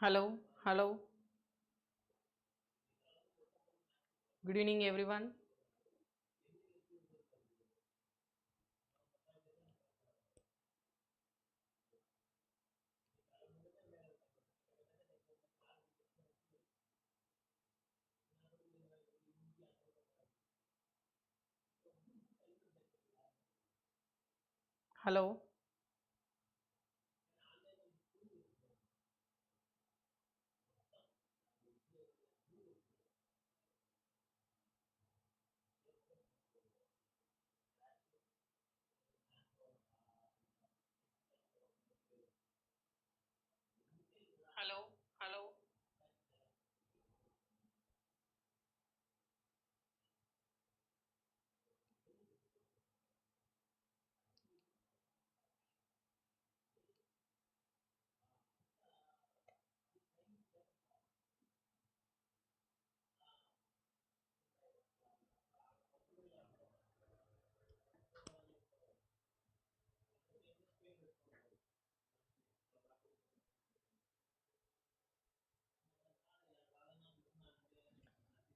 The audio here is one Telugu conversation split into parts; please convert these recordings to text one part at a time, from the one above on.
hello hello good evening everyone hello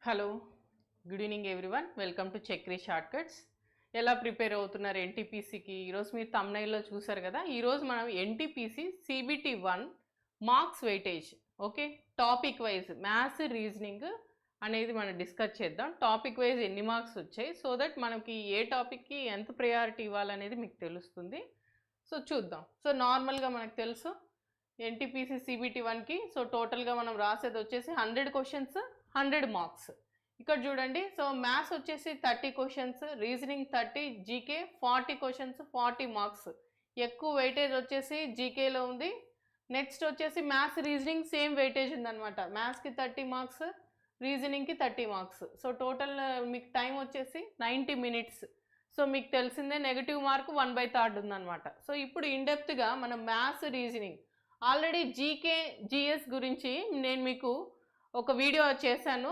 hello good evening everyone welcome to Chakri short cuts ఎలా ప్రిపేర్ అవుతున్నారు ఎన్టీపీసీకి ఈరోజు మీరు తమ్నైల్లో చూసారు కదా ఈరోజు మనం NTPC CBT one marks weightage okay topic wise maths reasoning అనేది మనం డిస్కస్ చేద్దాం టాపిక్ వైజ్ ఎన్ని మార్క్స్ వచ్చాయి సో దట్ మనకి ఏ టాపిక్కి ఎంత ప్రయారిటీ ఇవ్వాలనేది మీకు తెలుస్తుంది సో చూద్దాం సో నార్మల్గా మనకు తెలుసు ఎన్టీపీసీ సిబిటీ వన్కి సో టోటల్గా మనం రాసేది వచ్చేసి హండ్రెడ్ క్వశ్చన్స్ హండ్రెడ్ మార్క్స్ ఇక్కడ చూడండి సో మ్యాథ్స్ వచ్చేసి thirty questions reasoning thirty GK forty questions forty marks ఎక్కువ వెయిటేజ్ వచ్చేసి జీకేలో ఉంది నెక్స్ట్ వచ్చేసి మ్యాథ్స్ రీజనింగ్ సేమ్ వెయిటేజ్ ఉందనమాట మ్యాథ్స్కి థర్టీ మార్క్స్ రీజనింగ్కి thirty marks so total uh, మీకు టైం వచ్చేసి నైంటీ మినిట్స్ సో మీకు తెలిసిందే negative mark one by third ఉందనమాట సో ఇప్పుడు ఇన్డెప్త్గా మనం maths reasoning already GK GS గురించి నేను మీకు ఒక వీడియో చేశాను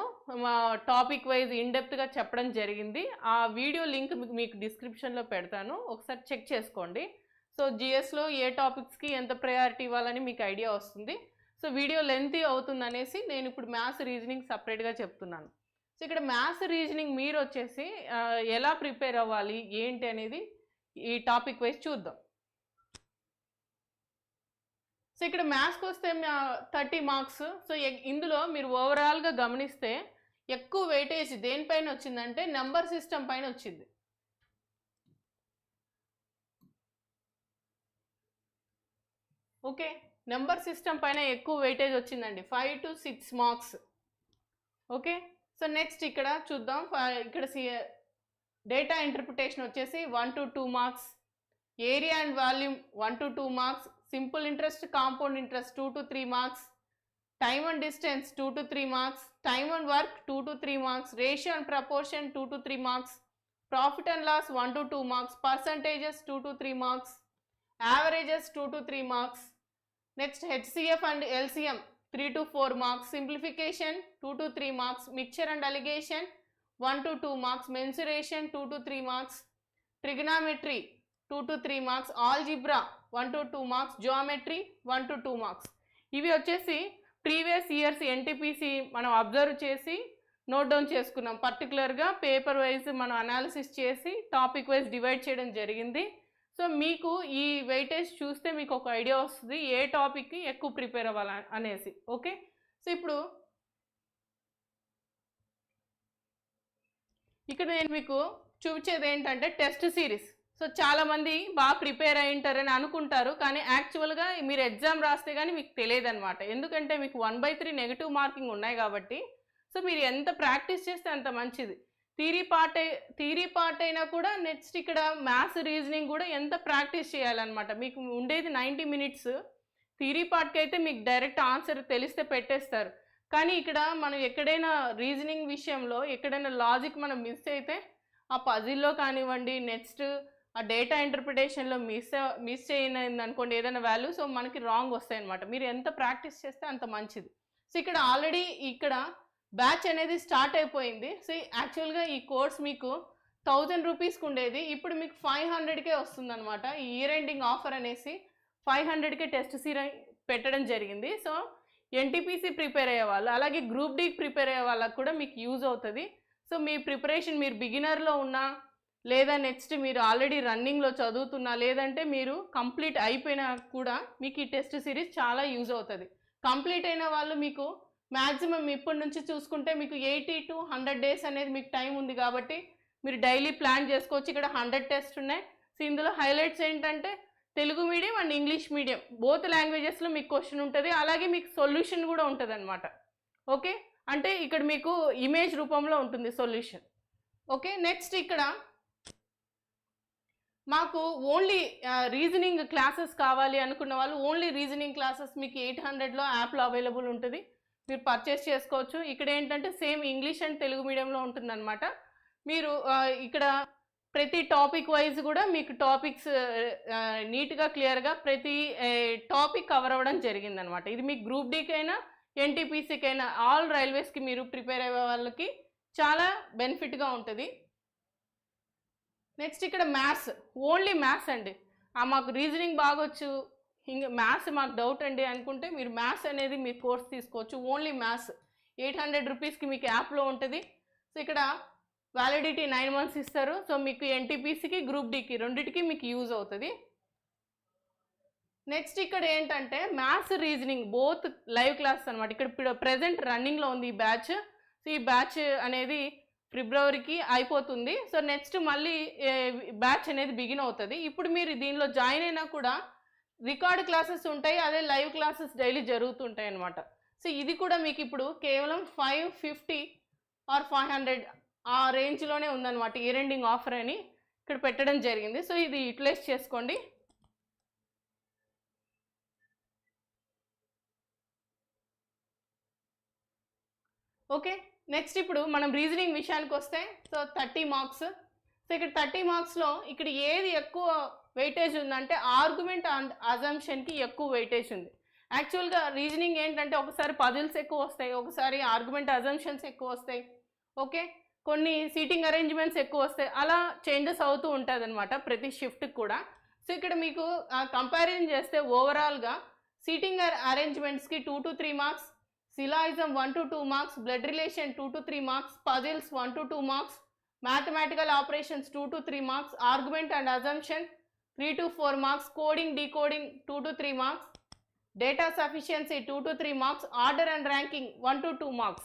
టాపిక్ వైజ్ ఇన్డెప్త్గా చెప్పడం జరిగింది ఆ వీడియో లింక్ మీకు డిస్క్రిప్షన్లో పెడతాను ఒకసారి చెక్ చేసుకోండి సో జిఎస్లో ఏ టాపిక్స్కి ఎంత ప్రయారిటీ ఇవ్వాలని మీకు ఐడియా వస్తుంది సో వీడియో లెంత్ అవుతుందనేసి నేను ఇప్పుడు మ్యాథ్స్ రీజనింగ్ సపరేట్గా చెప్తున్నాను సో ఇక్కడ మ్యాథ్స్ రీజనింగ్ మీరు వచ్చేసి ఎలా ప్రిపేర్ అవ్వాలి ఏంటి అనేది ఈ టాపిక్ వైజ్ చూద్దాం సో ఇక్కడ మ్యాథ్స్కి వస్తే థర్టీ మార్క్స్ సో ఇందులో మీరు ఓవరాల్గా గమనిస్తే ఎక్కువ వెయిటేజ్ దేనిపైన వచ్చిందంటే నెంబర్ సిస్టమ్ పైన వచ్చింది ఓకే నెంబర్ సిస్టమ్ పైన ఎక్కువ వెయిటేజ్ వచ్చిందండి five to six marks okay so next ఇక్కడ చూద్దాం ఇక్కడ డేటా ఇంటర్ప్రిటేషన్ వచ్చేసి one to two marks area and volume one to two marks simple interest compound interest 2 to 3 marks time and distance 2 to 3 marks time and work 2 to 3 marks ratio and proportion 2 to 3 marks profit and loss 1 to 2 marks percentages 2 to 3 marks averages 2 to 3 marks next hcf and lcm 3 to 4 marks simplification 2 to 3 marks mixture and allegation 1 to 2 marks mensuration 2 to 3 marks trigonometry 2 to 3 marks algebra one to two marks geometry one to two marks ఇవి వచ్చేసి ప్రీవియస్ ఇయర్స్ ఎన్టీపీసీ మనం అబ్జర్వ్ చేసి నోట్ డౌన్ చేసుకున్నాం పర్టికులర్గా పేపర్ వైజ్ మనం అనాలిసిస్ చేసి టాపిక్ వైజ్ డివైడ్ చేయడం జరిగింది సో మీకు ఈ వెయిటేజ్ చూస్తే మీకు ఒక ఐడియా వస్తుంది ఏ టాపిక్కి ఎక్కువ ప్రిపేర్ అవ్వాలి అనేసి ఓకే సో ఇప్పుడు ఇక్కడ నేను మీకు చూపించేది ఏంటంటే టెస్ట్ సిరీస్ సో చాలామంది బాగా ప్రిపేర్ అయి ఉంటారని అనుకుంటారు కానీ యాక్చువల్గా మీరు ఎగ్జామ్ రాస్తే కానీ మీకు తెలియదు అనమాట ఎందుకంటే మీకు one by three negative marking ఉన్నాయి కాబట్టి సో మీరు ఎంత ప్రాక్టీస్ చేస్తే అంత మంచిది థీరీ పార్ట్ థీరీ పార్ట్ అయినా కూడా నెక్స్ట్ ఇక్కడ మ్యాథ్స్ రీజనింగ్ కూడా ఎంత ప్రాక్టీస్ చేయాలన్నమాట మీకు ఉండేది నైంటీ మినిట్స్ థీరీ పార్ట్కి అయితే మీకు డైరెక్ట్ ఆన్సర్ తెలిస్తే పెట్టేస్తారు కానీ ఇక్కడ మనం ఎక్కడైనా రీజనింగ్ విషయంలో ఎక్కడైనా లాజిక్ మనం మిస్ అయితే ఆ పజిల్లో కానివ్వండి నెక్స్ట్ ఆ డేటా ఇంటర్ప్రిటేషన్లో మిస్ మిస్ చేయనైంది అనుకోండి ఏదైనా వాల్యూ సో మనకి రాంగ్ వస్తాయి అనమాట మీరు ఎంత ప్రాక్టీస్ చేస్తే అంత మంచిది సో ఇక్కడ ఆల్రెడీ ఇక్కడ బ్యాచ్ అనేది స్టార్ట్ అయిపోయింది సో యాక్చువల్గా ఈ కోర్స్ మీకు థౌజండ్ రూపీస్కి ఉండేది ఇప్పుడు మీకు ఫైవ్ హండ్రెడ్కే వస్తుంది అనమాట ఈ ఇయర్ ఎండింగ్ ఆఫర్ అనేసి ఫైవ్ హండ్రెడ్కే టెస్ట్ సీర పెట్టడం జరిగింది సో ఎన్టీపీసీ ప్రిపేర్ అయ్యే వాళ్ళు అలాగే గ్రూప్ డీకి ప్రిపేర్ అయ్యే వాళ్ళకు కూడా మీకు యూజ్ అవుతుంది సో మీ ప్రిపరేషన్ మీరు బిగినర్లో ఉన్నా లేదా నెక్స్ట్ మీరు ఆల్రెడీ రన్నింగ్లో చదువుతున్నా లేదంటే మీరు కంప్లీట్ అయిపోయినా కూడా మీకు ఈ టెస్ట్ సిరీస్ చాలా యూజ్ అవుతుంది కంప్లీట్ అయిన వాళ్ళు మీకు మ్యాక్సిమం ఇప్పటి నుంచి చూసుకుంటే మీకు ఎయిటీ టు హండ్రెడ్ డేస్ అనేది మీకు టైం ఉంది కాబట్టి మీరు డైలీ ప్లాన్ చేసుకోవచ్చు ఇక్కడ హండ్రెడ్ టెస్ట్ ఉన్నాయి సో ఇందులో హైలైట్స్ ఏంటంటే Telugu medium and English medium both లాంగ్వేజెస్లో మీకు క్వశ్చన్ ఉంటుంది అలాగే మీకు సొల్యూషన్ కూడా ఉంటుంది అనమాట ఓకే అంటే ఇక్కడ మీకు ఇమేజ్ రూపంలో ఉంటుంది సొల్యూషన్ ఓకే నెక్స్ట్ ఇక్కడ మాకు ఓన్లీ రీజనింగ్ క్లాసెస్ కావాలి అనుకున్న వాళ్ళు ఓన్లీ రీజనింగ్ క్లాసెస్ మీకు ఎయిట్ హండ్రెడ్లో యాప్లో అవైలబుల్ ఉంటుంది మీరు పర్చేస్ చేసుకోవచ్చు ఇక్కడ ఏంటంటే సేమ్ ఇంగ్లీష్ అండ్ తెలుగు మీడియంలో ఉంటుందన్నమాట మీరు ఇక్కడ ప్రతి టాపిక్ వైజ్ కూడా మీకు టాపిక్స్ నీట్గా క్లియర్గా ప్రతి టాపిక్ కవర్ అవ్వడం జరిగిందనమాట ఇది మీకు గ్రూప్ డీకైనా ఎన్టీపీసీకైనా ఆల్ రైల్వేస్కి మీరు ప్రిపేర్ అయ్యే వాళ్ళకి చాలా బెనిఫిట్గా ఉంటుంది నెక్స్ట్ ఇక్కడ మ్యాథ్స్ ఓన్లీ మ్యాథ్స్ అండి ఆ మాకు రీజనింగ్ బాగొచ్చు ఇంకా మ్యాథ్స్ మాకు డౌట్ అండి అనుకుంటే మీరు మ్యాథ్స్ అనేది మీరు కోర్స్ తీసుకోవచ్చు ఓన్లీ మ్యాథ్స్ ఎయిట్ హండ్రెడ్ రూపీస్కి మీకు యాప్లో ఉంటుంది సో ఇక్కడ వ్యాలిడిటీ నైన్ మంత్స్ ఇస్తారు సో మీకు ఎన్టీపీసీకి గ్రూప్ డీకి రెండింటికి మీకు యూజ్ అవుతుంది నెక్స్ట్ ఇక్కడ ఏంటంటే maths reasoning both live class అనమాట ఇక్కడ ప్రజెంట్ రన్నింగ్లో ఉంది ఈ బ్యాచ్ సో ఈ బ్యాచ్ అనేది ఫిబ్రవరికి అయిపోతుంది సో నెక్స్ట్ మళ్ళీ బ్యాచ్ అనేది బిగిన్ అవుతుంది ఇప్పుడు మీరు దీనిలో జాయిన్ అయినా కూడా రికార్డ్ క్లాసెస్ ఉంటాయి అదే లైవ్ క్లాసెస్ డైలీ జరుగుతుంటాయి అనమాట సో ఇది కూడా మీకు ఇప్పుడు కేవలం five fifty or five hundred ఆ రేంజ్లోనే ఉందన్నమాట ఇయర్ ఎండింగ్ ఆఫర్ అని ఇక్కడ పెట్టడం జరిగింది సో ఇది యూటిలైజ్ చేసుకోండి ఓకే నెక్స్ట్ ఇప్పుడు మనం రీజనింగ్ విషయానికి వస్తే సో థర్టీ మార్క్స్ సో ఇక్కడ థర్టీ మార్క్స్లో ఇక్కడ ఏది ఎక్కువ వెయిటేజ్ ఉందంటే ఆర్గ్యుమెంట్ అజంప్షన్కి ఎక్కువ వెయిటేజ్ ఉంది యాక్చువల్గా రీజనింగ్ ఏంటంటే ఒకసారి పజిల్స్ ఎక్కువ వస్తాయి ఒకసారి ఆర్గ్యుమెంట్ అజంప్షన్స్ ఎక్కువ వస్తాయి ఓకే కొన్ని సీటింగ్ అరేంజ్మెంట్స్ ఎక్కువ వస్తాయి అలా చేంజెస్ అవుతూ ఉంటుంది అనమాట ప్రతి షిఫ్ట్కి కూడా సో ఇక్కడ మీకు కంపారిజన్ చేస్తే ఓవరాల్గా seating అరేంజ్మెంట్స్కి two to three marks Syllogism 1 to 2 marks, blood relation 2 to 3 marks, puzzles 1 to 2 marks, mathematical operations 2 to 3 marks, argument and assumption 3 to 4 marks, coding decoding 2 to 3 marks, data sufficiency 2 to 3 marks, order and ranking 1 to 2 marks.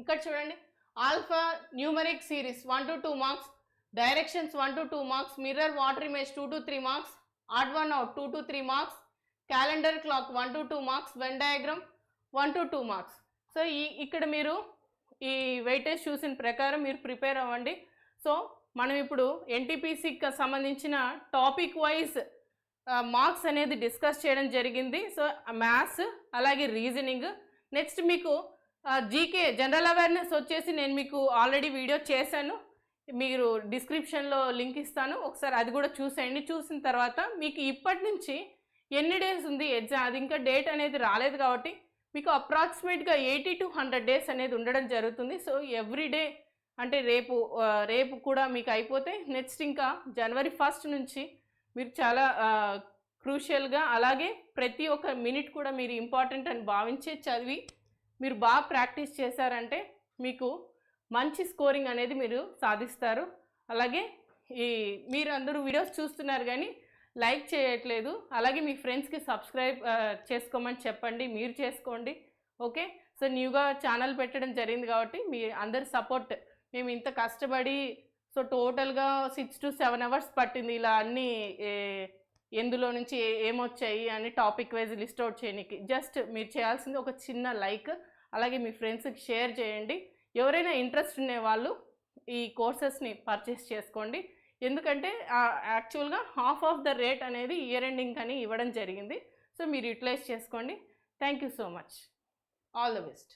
Ikkada chudandi, alpha numeric series 1 to 2 marks, directions 1 to 2 marks, mirror water image 2 to 3 marks, odd one out 2 to 3 marks, calendar clock 1 to 2 marks, Venn diagram one to two marks so ఈ ఇక్కడ మీరు ఈ వెయిటేజ్ చూసిన ప్రకారం మీరు ప్రిపేర్ అవ్వండి సో మనం ఇప్పుడు ఎన్టీపీసీకి సంబంధించిన టాపిక్ వైజ్ మార్క్స్ అనేది డిస్కస్ చేయడం జరిగింది సో మ్యాథ్స్ అలాగే రీజనింగ్ నెక్స్ట్ మీకు జీకే జనరల్ అవేర్నెస్ వచ్చేసి నేను మీకు ఆల్రెడీ వీడియో చేశాను మీరు డిస్క్రిప్షన్లో లింక్ ఇస్తాను ఒకసారి అది కూడా చూసేయండి చూసిన తర్వాత మీకు ఇప్పటి నుంచి ఎన్ని డేస్ ఉంది ఎగ్జామ్ అది ఇంకా డేట్ అనేది రాలేదు కాబట్టి మీకు అప్రాక్సిమేట్గా ఎయిటీ టు హండ్రెడ్ డేస్ అనేది ఉండడం జరుగుతుంది సో ఎవ్రీ డే అంటే రేపు రేపు కూడా మీకు అయిపోతే నెక్స్ట్ ఇంకా జనవరి ఫస్ట్ నుంచి మీరు చాలా క్రూషియల్గా అలాగే ప్రతి ఒక్క మినిట్ కూడా మీరు ఇంపార్టెంట్ అని భావించే చదివి మీరు బాగా ప్రాక్టీస్ చేశారంటే మీకు మంచి స్కోరింగ్ అనేది మీరు సాధిస్తారు అలాగే ఈ మీరు అందరూ వీడియోస్ చూస్తున్నారు కానీ లైక్ చేయట్లేదు అలాగే మీ ఫ్రెండ్స్కి సబ్స్క్రైబ్ చేసుకోమని చెప్పండి మీరు చేసుకోండి ఓకే సో న్యూగా ఛానల్ పెట్టడం జరిగింది కాబట్టి మీ అందరి సపోర్ట్ మేము ఇంత కష్టపడి సో టోటల్గా సిక్స్ టు సెవెన్ అవర్స్ పట్టింది ఇలా అన్నీ ఎందులో నుంచి ఏమొచ్చాయి అని టాపిక్ వైజ్ లిస్ట్ అవుట్ చేయడానికి జస్ట్ మీరు చేయాల్సింది ఒక చిన్న లైక్ అలాగే మీ ఫ్రెండ్స్కి షేర్ చేయండి ఎవరైనా ఇంట్రెస్ట్ ఉండే వాళ్ళు ఈ కోర్సెస్ని పర్చేస్ చేసుకోండి ఎందుకంటే యాక్చువల్గా హాఫ్ ఆఫ్ ద రేట్ అనేది ఇయర్ ఎండింగ్ కానీ ఇవ్వడం జరిగింది సో మీరు యూటిలైజ్ చేసుకోండి thank you so much all the best